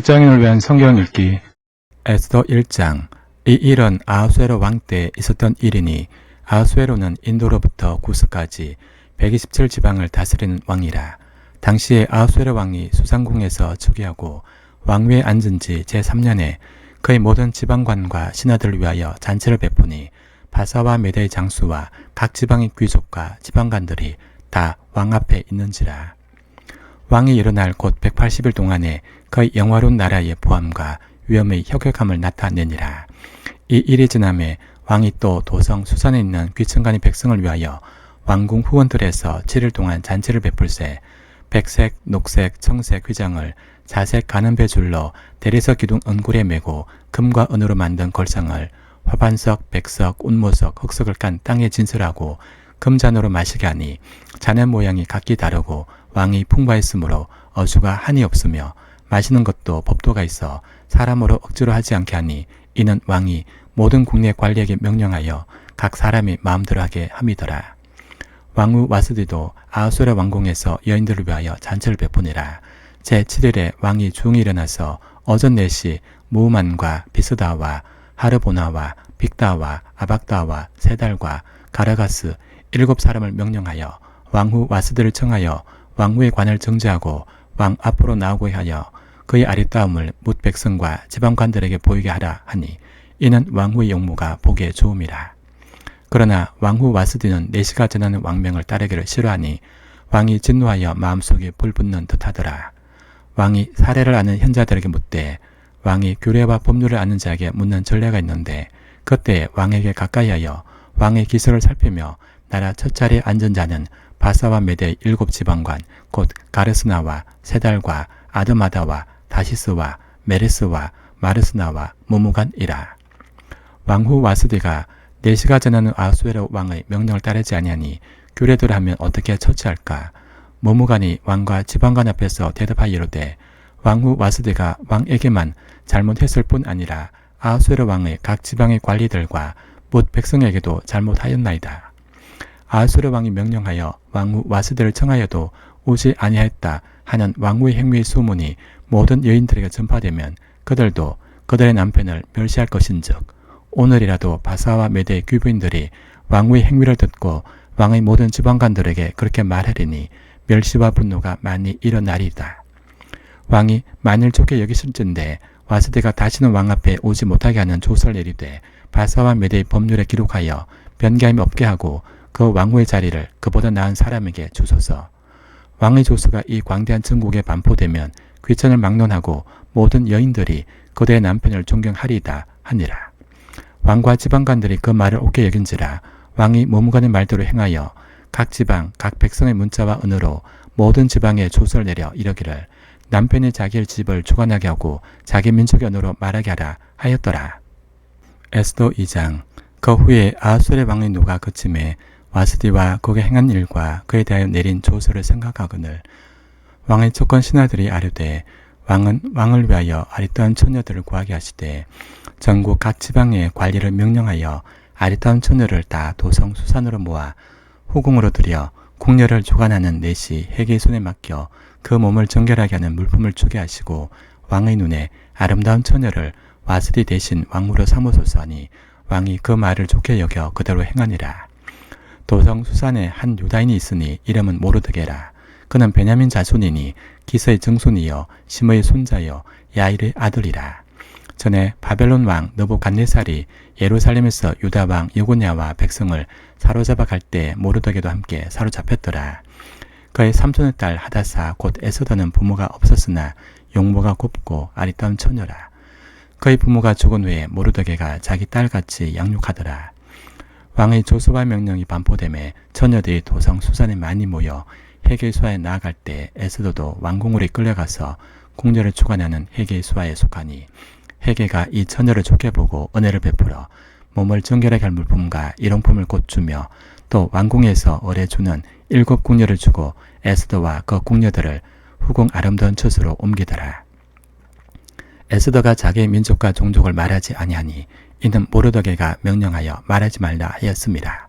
직장인을 위한 성경 읽기. 에스더 1장 이 일은 아하수에로 왕 때 있었던 일이니 아하수에로는 인도로부터 구스까지 127 지방을 다스리는 왕이라. 당시에 아하수에로 왕이 수상궁에서 즉위하고 왕위에 앉은 지 제3년에 그의 모든 지방관과 신하들을 위하여 잔치를 베푸니 바사와 메대의 장수와 각 지방의 귀족과 지방관들이 다 왕 앞에 있는지라 왕이 일어날 곧 180일 동안에 그의 영화로운 나라의 보함과 위엄의 혁혁함을 나타내니라. 이 일이 지남에 왕이 또 도성 수산에 있는 귀천간의 백성을 위하여 왕궁 후원들에서 7일 동안 잔치를 베풀세 백색, 녹색, 청색 휘장을 자색 가는 배 줄로 대리석 기둥 은굴에 메고 금과 은으로 만든 걸상을 화반석, 백석, 운모석, 흑석을 깐 땅에 진설하고 금잔으로 마시게 하니 잔의 모양이 각기 다르고 왕이 풍부했으므로 어주가 한이 없으며 마시는 것도 법도가 있어 사람으로 억지로 하지 않게 하니 이는 왕이 모든 국내 관리에게 명령하여 각 사람이 마음대로 하게 함이더라. 왕후 와스디도 아하수라 왕궁에서 여인들을 위하여 잔치를 베푸니라. 제7일에 왕이 중이 일어나서 어전 넷시 무만과 비스다와 하르보나와 빅다와 아박다와 세달과 가라가스 일곱 사람을 명령하여 왕후 와스드를 청하여 왕후의 관을 정지하고 왕 앞으로 나오게 하여 그의 아리따움을 뭇 백성과 지방관들에게 보이게 하라 하니 이는 왕후의 용모가 보기에 좋음이라. 그러나 왕후 와스디는 내시가 전하는 왕명을 따르기를 싫어하니 왕이 진노하여 마음속에 불붙는 듯하더라. 왕이 사례를 아는 현자들에게 묻되 왕이 규례와 법률을 아는 자에게 묻는 전례가 있는데 그때 왕에게 가까이하여 왕의 기술을 살피며 나라 첫 자리에 앉은 자는 바사와 메대 일곱 지방관 곧 가르스나와 세달과 아드마다와 다시스와 메레스와 마르스나와 무무간이라. 왕후 와스디가 내시가 전하는 아수에로 왕의 명령을 따르지 아니하니 규례대로 하면 어떻게 처치할까? 무무간이 왕과 지방관 앞에서 대답하여 이르되 왕후 와스디가 왕에게만 잘못했을 뿐 아니라 아수에로 왕의 각 지방의 관리들과 못 백성에게도 잘못하였나이다. 아수르 왕이 명령하여 왕후 와스드를 청하여도 오지 아니하였다 하는 왕후의 행위의 소문이 모든 여인들에게 전파되면 그들도 그들의 남편을 멸시할 것인즉 오늘이라도 바사와 메대의 귀부인들이 왕후의 행위를 듣고 왕의 모든 지방관들에게 그렇게 말하리니 멸시와 분노가 많이 일어나리이다. 왕이 만일 좋게 여기실진데 와스드가 다시는 왕 앞에 오지 못하게 하는 조서를 내리되 바사와 메대의 법률에 기록하여 변개함이 없게 하고 그 왕후의 자리를 그보다 나은 사람에게 주소서. 왕의 조서가 이 광대한 전국에 반포되면 귀천을 막론하고 모든 여인들이 그대의 남편을 존경하리이다 하니라. 왕과 지방관들이 그 말을 옳게 여긴지라 왕이 머무가는 말대로 행하여 각 지방 각 백성의 문자와 은으로 모든 지방에 조서를 내려 이러기를 남편이 자기의 집을 주관하게 하고 자기 민족의 언어로 말하게 하라 하였더라. 에스도 2장 그 후에 아수르의 왕의 누가 그침에 와스디와 그가 행한 일과 그에 대하여 내린 조서를 생각하거늘 왕의 조건 신하들이 아뢰되 왕은 왕을 위하여 아리따운 처녀들을 구하게 하시되 전국 각 지방의 관리를 명령하여 아리따운 처녀를 다 도성 수산으로 모아 후궁으로 들여 궁녀를 조간하는 넷이 해계의 손에 맡겨 그 몸을 정결하게 하는 물품을 주게 하시고 왕의 눈에 아름다운 처녀를 와스디 대신 왕후로 삼으소서 하니 왕이 그 말을 좋게 여겨 그대로 행하니라. 도성 수산에 한 유다인이 있으니 이름은 모르드게라. 그는 베냐민 자손이니 기스의 증손이요 심의 손자요 야일의 아들이라. 전에 바벨론 왕 느부갓네살이 예루살렘에서 유다 왕 여고냐와 백성을 사로잡아 갈 때 모르드게도 함께 사로잡혔더라. 그의 삼손의 딸 하다사 곧 에스더는 부모가 없었으나 용모가 곱고 아리따운 처녀라. 그의 부모가 죽은 후에 모르드게가 자기 딸같이 양육하더라. 왕의 조수와 명령이 반포됨에 처녀들이 도성 수산에 많이 모여 해계 수하에 나아갈 때 에스더도 왕궁으로 끌려가서 궁녀를 주관하는 해계 수하에 속하니 해계가 이 처녀를 좋게 보고 은혜를 베풀어 몸을 정결하게 할 물품과 일용품을 곧 주며 또 왕궁에서 어뢰 주는 일곱 궁녀를 주고 에스더와 그 궁녀들을 후궁 아름다운 처소로 옮기더라. 에스더가 자기의 민족과 종족을 말하지 아니하니 이는 모르드게가 명령하여 말하지 말라 하였습니다.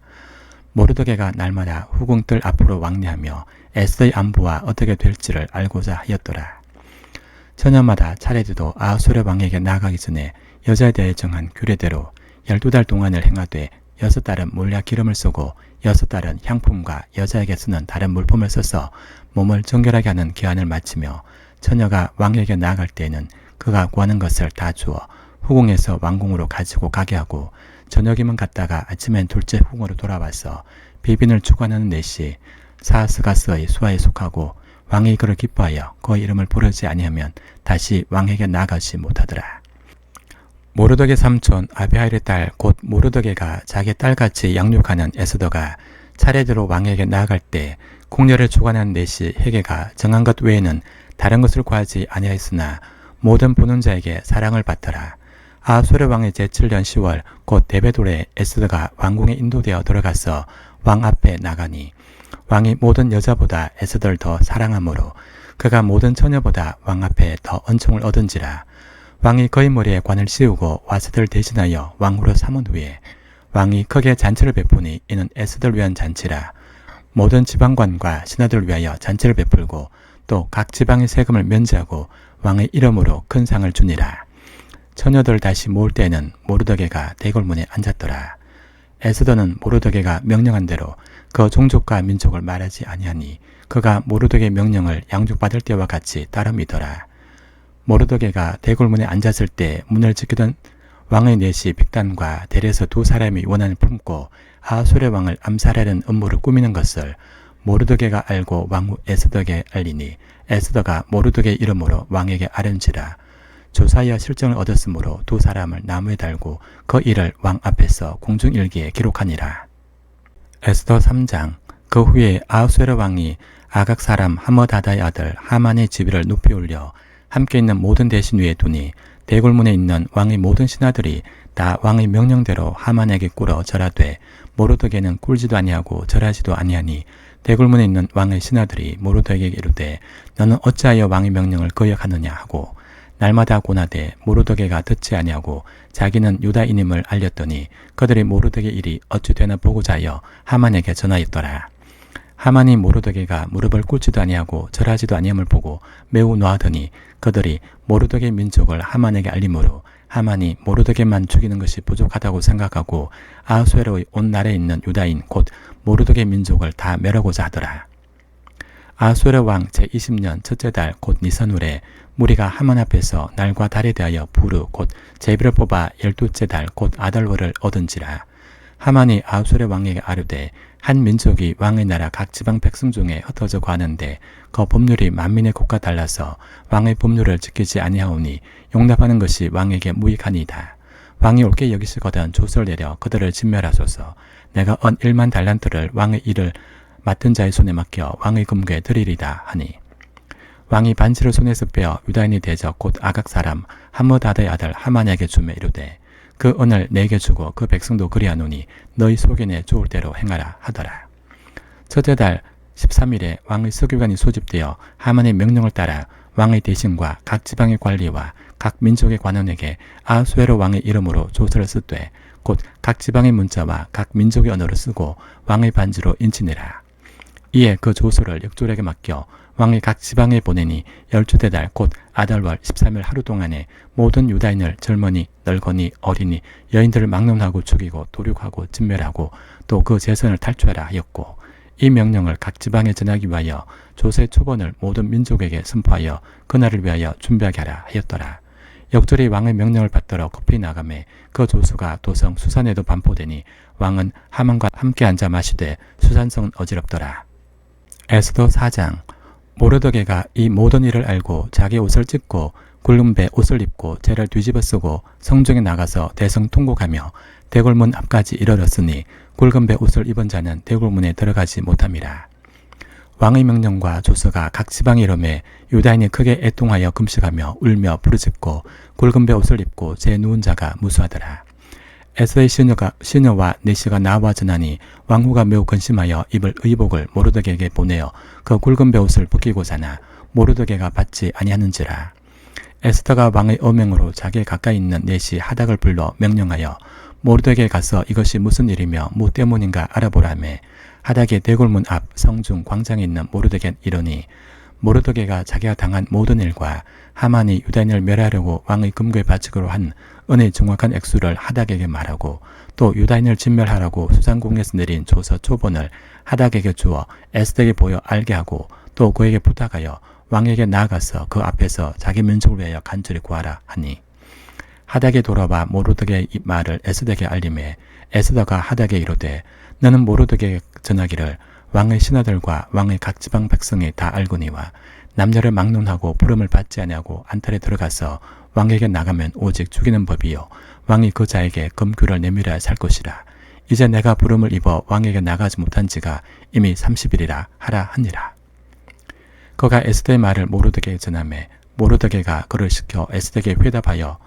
모르드게가 날마다 후궁들 앞으로 왕래하며 에스더의 안부와 어떻게 될지를 알고자 하였더라. 처녀마다 차례대로 아수르 왕에게 나아가기 전에 여자에 대해 정한 규례대로 12달 동안을 행하되 여섯 달은 몰래 기름을 쓰고 여섯 달은 향품과 여자에게 쓰는 다른 물품을 써서 몸을 정결하게 하는 기한을 마치며 처녀가 왕에게 나아갈 때에는 그가 구하는 것을 다 주어 후궁에서 왕궁으로 가지고 가게 하고 저녁이면 갔다가 아침엔 둘째 후궁으로 돌아와서 비빈을 추구하는 넷이 사스가스의 수하에 속하고 왕이 그를 기뻐하여 그 이름을 부르지 아니하면 다시 왕에게 나아가지 못하더라. 모르덕의 삼촌 아비하일의 딸 곧 모르덕에가 자기 딸같이 양육하는 에스더가 차례대로 왕에게 나아갈 때 궁녀를 주관하는 넷이 헤게가 정한 것 외에는 다른 것을 구하지 아니하였으나 모든 보는 자에게 사랑을 받더라. 아수르 왕의 제7년 10월 곧 데베돌에 에스더가 왕궁에 인도되어 들어가서 왕 앞에 나가니 왕이 모든 여자보다 에스더를 더 사랑하므로 그가 모든 처녀보다 왕 앞에 더恩寵을 얻은지라 왕이 그의 머리에 관을 씌우고 와스들 대신하여 왕후로 삼은 후에 왕이 크게 잔치를 베푸니 이는 에스더를 위한 잔치라 모든 지방관과 신하들을 위하여 잔치를 베풀고 또 각 지방의 세금을 면제하고 왕의 이름으로 큰 상을 주니라. 처녀들 다시 모을 때에는 모르더게가 대궐문에 앉았더라. 에스더는 모르더게가 명령한 대로 그 종족과 민족을 말하지 아니하니 그가 모르더게 명령을 양육받을 때와 같이 따름이더라. 모르더게가 대궐문에 앉았을 때 문을 지키던 왕의 넷이 빅단과 대에서 두 사람이 원한을 품고 아수르 왕을 암살하려는 음모를 꾸미는 것을 모르드게가 알고 왕후 에스더에게 알리니 에스더가 모르드게 이름으로 왕에게 아른지라 조사하여 실정을 얻었으므로 두 사람을 나무에 달고 그 일을 왕 앞에서 공중일기에 기록하니라. 에스더 3장 그 후에 아우스르 왕이 아각 사람 하머다다의 아들 하만의 지위를 높이 올려 함께 있는 모든 대신 위에 두니 대굴문에 있는 왕의 모든 신하들이 다 왕의 명령대로 하만에게 꿇어 절하되 모르드게는 꿀지도 아니하고 절하지도 아니하니 대굴문에 있는 왕의 신하들이 모르드에게 이르되 너는 어찌하여 왕의 명령을 거역하느냐 하고 날마다 고나되 모르드게가 듣지 아니하고 자기는 유다인임을 알렸더니 그들이 모르드게 일이 어찌 되나 보고자 하여 하만에게 전하였더라. 하만이 모르드게가 무릎을 꿇지도 아니하고 절하지도 아니함을 보고 매우 노하더니 그들이 모르드게 민족을 하만에게 알림으로 하만이 모르드게만 죽이는 것이 부족하다고 생각하고 아수에로의 온 나라에 있는 유다인 곧 모르드게 민족을 다 멸하고자 하더라. 아수르 왕 제20년 첫째 달 곧 니산울에 무리가 하만 앞에서 날과 달에 대하여 부르 곧 제비를 뽑아 열두째 달 곧 아달월을 얻은지라. 하만이 아수르 왕에게 아르되 한 민족이 왕의 나라 각 지방 백성 중에 흩어져 가는데 그 법률이 만민의 국과 달라서 왕의 법률을 지키지 아니하오니 용납하는 것이 왕에게 무익하니이다. 왕이 옳게 여기시거든 조서를 내려 그들을 진멸하소서. 내가 언 1만 달란트를 왕의 일을 맡은 자의 손에 맡겨 왕의 금괴에 드리리다 하니 왕이 반지를 손에서 빼어 유다인이 대적 곧 아각 사람 하므다드의 아들 하만에게 주매 이르되 그 은을 내게 주고 그 백성도 그리하노니 너희 소견에 좋을 대로 행하라 하더라. 첫째 달 13일에 왕의 서기관이 소집되어 하만의 명령을 따라 왕의 대신과 각 지방의 관리와 각 민족의 관원에게 아수에로 왕의 이름으로 조서를 쓰되 곧 각 지방의 문자와 각 민족의 언어를 쓰고 왕의 반지로 인치내라. 이에 그 조서를 역졸에게 맡겨 왕이 각 지방에 보내니 열주대 달곧 아달월 13일 하루 동안에 모든 유다인을 젊은이, 늙은이, 어린이, 여인들을 막론하고 죽이고 도륙하고 진멸하고 또 그 재선을 탈취하라 하였고 이 명령을 각 지방에 전하기 위하여 조세 초본을 모든 민족에게 선포하여 그날을 위하여 준비하게 하라 하였더라. 역절이 왕의 명령을 받들어 급히 나감에 그 조수가 도성 수산에도 반포되니 왕은 하만과 함께 앉아 마시되 수산성은 어지럽더라. 에스더 4장 모르드게가 이 모든 일을 알고 자기 옷을 찢고 굵은 배 옷을 입고 죄를 뒤집어 쓰고 성중에 나가서 대성 통곡하며 대골문 앞까지 이르렀으니 굵은 배 옷을 입은 자는 대골문에 들어가지 못함이라. 왕의 명령과 조서가 각 지방에 이름에 유다인이 크게 애통하여 금식하며 울며 부르짖고 굵은 배 옷을 입고 제 누운 자가 무수하더라. 에스의 시녀가, 시녀와 네시가 나와 전하니 왕후가 매우 근심하여 입을 의복을 모르드게에게 보내어 그 굵은 배옷을 벗기고자 하나 모르드게가 받지 아니하는지라. 에스더가 왕의 어명으로 자기 가까이 있는 네시 하닥을 불러 명령하여 모르드게에 가서 이것이 무슨 일이며 무 때문인가 알아보라매 하닥의 대골문 앞 성중 광장에 있는 모르드게 이르니 모르드게가 자기가 당한 모든 일과 하만이 유다인을 멸하려고 왕의 금괴 바치기로 한 은의 정확한 액수를 하닥에게 말하고 또 유다인을 진멸하라고 수상궁에서 내린 조서 초본을 하닥에게 주어 에스더에게 보여 알게 하고 또 그에게 부탁하여 왕에게 나아가서 그 앞에서 자기 민족을 위하여 간절히 구하라 하니 하닥에 돌아와 모르드게의 이 말을 에스더에게 알림해 에스더가 하닥에 이르되 너는 모르드게에게 전하기를 왕의 신하들과 왕의 각 지방 백성이 다 알거니와 남녀를 막론하고 부름을 받지 아니하고 안탈에 들어가서 왕에게 나가면 오직 죽이는 법이요. 왕이 그 자에게 금규를 내밀어야 살 것이라. 이제 내가 부름을 입어 왕에게 나가지 못한 지가 이미 30일이라 하라 하니라. 그가 에스더의 말을 모르드게에 전함에 모르드게가 그를 시켜 에스더에게 회답하여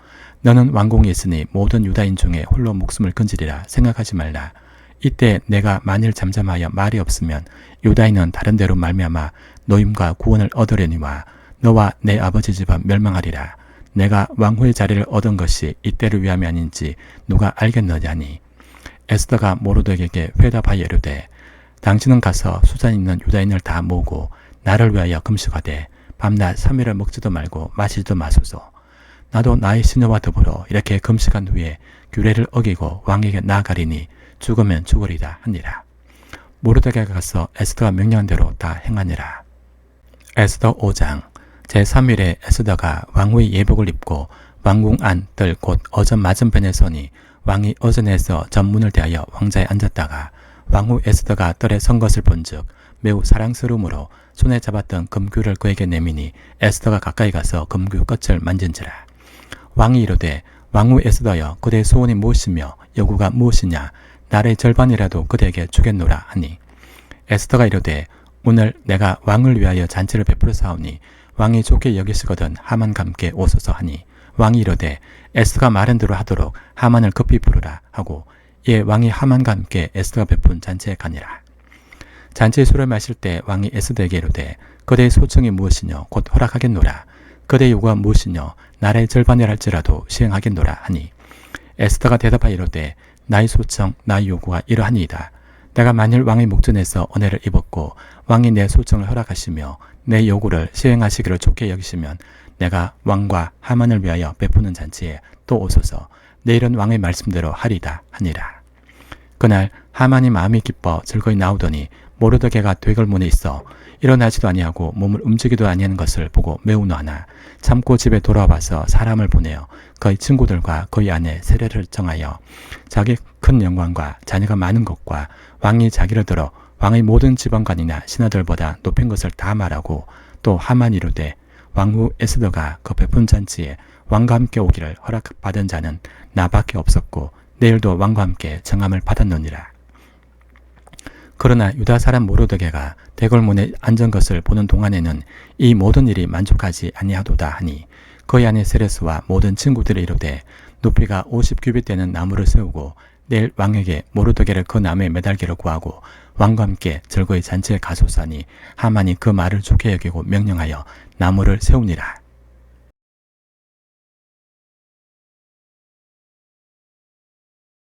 너는 왕궁에 있으니 모든 유다인 중에 홀로 목숨을 건지리라 생각하지 말라. 이때 내가 만일 잠잠하여 말이 없으면 유다인은 다른 데로 말미암아 노임과 구원을 얻으려니와 너와 내 아버지 집은 멸망하리라. 내가 왕후의 자리를 얻은 것이 이때를 위함이 아닌지 누가 알겠느냐니. 에스더가 모르드에게 회답하여 이르되 당신은 가서 수잔 있는 유다인을 다 모으고 나를 위하여 금식하되 밤낮 3일을 먹지도 말고 마시지도 마소서. 나도 나의 시녀와 더불어 이렇게 금식한 후에 규례를 어기고 왕에게 나아가리니 죽으면 죽으리다 하니라. 모르드게가 가서 에스더가 명령한 대로 다 행하니라. 에스더 5장 제3일에 에스더가 왕후의 예복을 입고 왕궁 안뜰곧 어전 맞은편에 서니 왕이 어전에서 전문을 대하여 왕자에 앉았다가 왕후 에스더가 뜰에 선 것을 본즉 매우 사랑스러움으로 손에 잡았던 금규를 그에게 내미니 에스더가 가까이 가서 금규 끝을 만진지라. 왕이 이르되 왕후 에스더여 그대의 소원이 무엇이며 여구가 무엇이냐 나의 절반이라도 그대에게 주겠노라 하니 에스더가 이르되 오늘 내가 왕을 위하여 잔치를 베풀어 사오니 왕이 좋게 여기시거든 하만과 함께 오소서 하니 왕이 이르되 에스더가 말한 대로 하도록 하만을 급히 부르라 하고 이에 왕이 하만과 함께 에스더가 베푼 잔치에 가니라. 잔치의 술을 마실 때 왕이 에스더에게 이르되 그대의 소청이 무엇이뇨? 곧 허락하겠노라. 그대의 요구가 무엇이뇨? 나라의 절반이라 할지라도 시행하겠노라 하니 에스더가 대답하여 이르되 나의 소청 나의 요구가 이러하니이다 내가 만일 왕의 목전에서 은혜를 입었고 왕이 내 소청을 허락하시며 내 요구를 시행하시기를 좋게 여기시면 내가 왕과 하만을 위하여 베푸는 잔치에 또 오소서 내일은 왕의 말씀대로 하리다 하니라. 그날 하만이 마음이 기뻐 즐거이 나오더니 모르드게가 되걸문에 있어 일어나지도 아니하고 몸을 움직이도 아니하는 것을 보고 매우 노하나 참고 집에 돌아와서 사람을 보내어 그의 친구들과 그의 아내 세례를 정하여 자기 큰 영광과 자녀가 많은 것과 왕이 자기를 들어 왕의 모든 지방관이나 신하들보다 높인 것을 다 말하고 또 하만 이르되 왕후 에스더가 그 베푼 잔치에 왕과 함께 오기를 허락받은 자는 나밖에 없었고 내일도 왕과 함께 정함을 받았느니라. 그러나 유다 사람 모르드게가 대궐문에 앉은 것을 보는 동안에는 이 모든 일이 만족하지 아니하도다 하니 그의 아내 세레스와 모든 친구들이 이르되 높이가 50규빗 되는 나무를 세우고 내일 왕에게 모르드게를 그 나무에 매달기를 구하고 왕과 함께 즐거이 잔치에 가소사니 하만이 그 말을 좋게 여기고 명령하여 나무를 세우니라.